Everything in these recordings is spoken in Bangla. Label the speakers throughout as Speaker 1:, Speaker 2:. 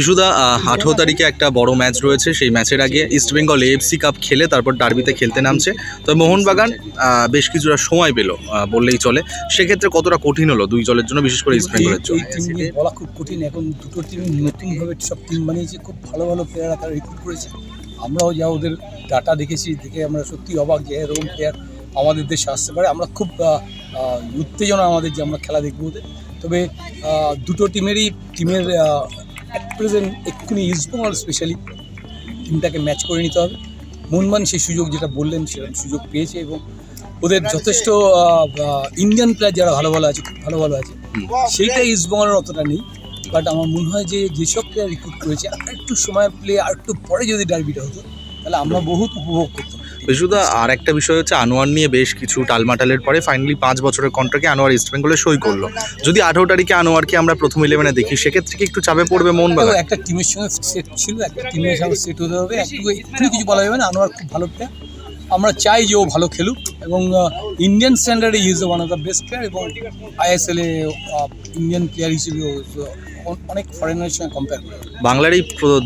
Speaker 1: বিশুদা আঠেরো তারিখে একটা বড় ম্যাচ রয়েছে। সেই ম্যাচের আগে ইস্টবেঙ্গল এএফসি কাপ খেলে তারপর ডার্বিতে খেলতে নামছে। তবে মোহনবাগান বেশ কিছুটা সময় পেল বললেই চলে। সেক্ষেত্রে কতটা কঠিন হলো দুই দলের জন্য বিশেষ করে ইস্টবেঙ্গলের জন্য?
Speaker 2: এই টিম নিয়ে বলা খুব কঠিন। এখন দুটো টিম নতুনভাবে সব টিম বানিয়েছে খুব ভালো ভালো প্লেয়াররা তারা রিক্রুট করেছে। আমরাও যা ওদের ডাটা দেখেছি দেখে আমরা সত্যি অবাক যে এরকম প্লেয়ার আমাদের দেশে আসতে পারে। আমরা খুব উত্তেজনা আমাদের যে আমরা খেলা দেখব ওদের। তবে দুটো টিমেরই টিমের অ্যাট প্রেজেন্ট এক্ষুনি ইস্টবেঙ্গল স্পেশালি টিমটাকে ম্যাচ করে নিতে হবে। মনমান সেই সুযোগ যেটা বললেন সেরকম সুযোগ পেয়েছে এবং ওদের যথেষ্ট ইন্ডিয়ান প্লেয়ার যারা ভালো ভালো আছে খুব ভালো ভালো আছে সেইটা ইস্টবেঙ্গলের অতটা নেই। বাট আমার মনে হয় যে যেসব প্লেয়ার রিক্রুট করেছে আর একটু সময় প্লে আর একটু পরে যদি ডার্বিটা হতো তাহলে আমরা বহুত উপভোগ করতাম।
Speaker 1: বিশুদা আর একটা বিষয় হচ্ছে আনোয়ার নিয়ে বেশ কিছু টালমাটালের পরে ফাইনালি পাঁচ বছরের কন্ট্রাক্টে আনোয়ার ইস্ট বেঙ্গলে সই করল। যদি আঠারো তারিখে আনোয়ারকে আমরা প্রথম ইলেভেনে দেখি, সেক্ষেত্রে কি একটু চাপে পড়বে
Speaker 2: মন
Speaker 1: ভালো
Speaker 2: একটা টিমের সঙ্গে সেট ছিল, একটা টিমের সঙ্গে সেট হতে হবে। একটু কিছু বলা যাবে না, আনোয়ার খুব ভালো প্লেয়ার আমরা চাই যে ও ভালো খেলুক এবং Indian স্ট্যান্ডার্ডে is one of the best player এবং আইএসএল এ ইন্ডিয়ান প্লেয়ার হিসেবে অনেক ফরেনারের সঙ্গে কম্পেয়ার করে।
Speaker 1: বাংলার এই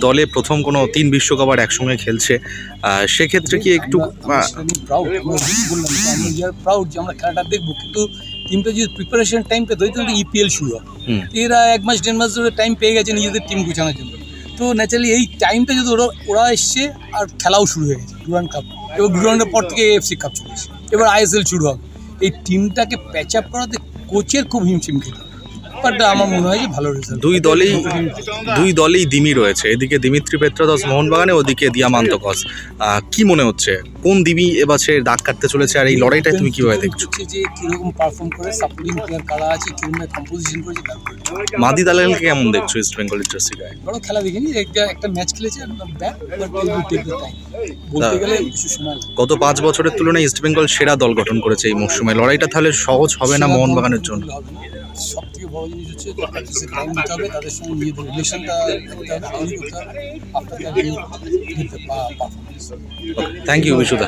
Speaker 1: দলে প্রথম কোনো তিন বিশ্বকাপ আর একসঙ্গে খেলছে। সেক্ষেত্রে কি একটু
Speaker 2: প্রাউড বললাম যে আমরা প্রাউড যে আমরা খেলাটা দেখব কিন্তু টিমটা যদি প্রিপারেশন টাইম পেতো হয়তো ইপিএল শুরু হয়। এরা এক মাস দেড় মাস ধরে টাইম পেয়ে গেছে নিজেদের টিম গুছানোর জন্য। তো ন্যাচারালি এই টাইমটা যদি ওরা ওরা এসছে আর খেলাও শুরু হয়ে গেছে ডুরান্ড কাপ এবার গ্রাউন্ডের পর থেকে এফসি কাপ চলে এবার আইএসএল শুরু হবে। এই টিমটাকে প্যাচ আপ করাতে কোচের খুব হিমশিম খেতে বাট আমার মনে হয় যে ভালো রেজাল্ট
Speaker 1: দুই দলেই দুই দলেই দিমি রয়েছে। এদিকে দিমিত্রি পেত্রাদস মোহনবাগানে ওদিকে দিয়ামান্ত কস কি মনে হচ্ছে? কোন দিমি এবছর দাগ কাটতে চলেছে আর এই লড়াইটা তুমি কীভাবে দেখছ?
Speaker 2: যে কীরকম পারফর্ম করে সাপোর্টিং প্লেয়ার কারা আছে কীরকম কম্পোজিশন করেছে
Speaker 1: মাদি দালালকে কেমন দেখছ ইস্ট বেঙ্গলের জার্সি গায়ে?
Speaker 2: বড় খেলা দেখিনি একটা একটা ম্যাচ খেলেছে ব্যাট বাট বলতে গেলে কিছু সময়
Speaker 1: গত পাঁচ বছরের তুলনায় ইস্ট বেঙ্গল সেরা দল গঠন করেছে এই মরশুমে। লড়াইটা তাহলে সহজ হবে না মোহনবাগানের জন্য?
Speaker 2: সব থেকে বড় জিনিস হচ্ছে প্র্যাকটিসে টাইম দিতে হবে তাদের সঙ্গে নিজেদের রিলেশনটা তৈরি করতে হবে পারফরমেন্স
Speaker 1: থ্যাংক ইউ বিশুদা।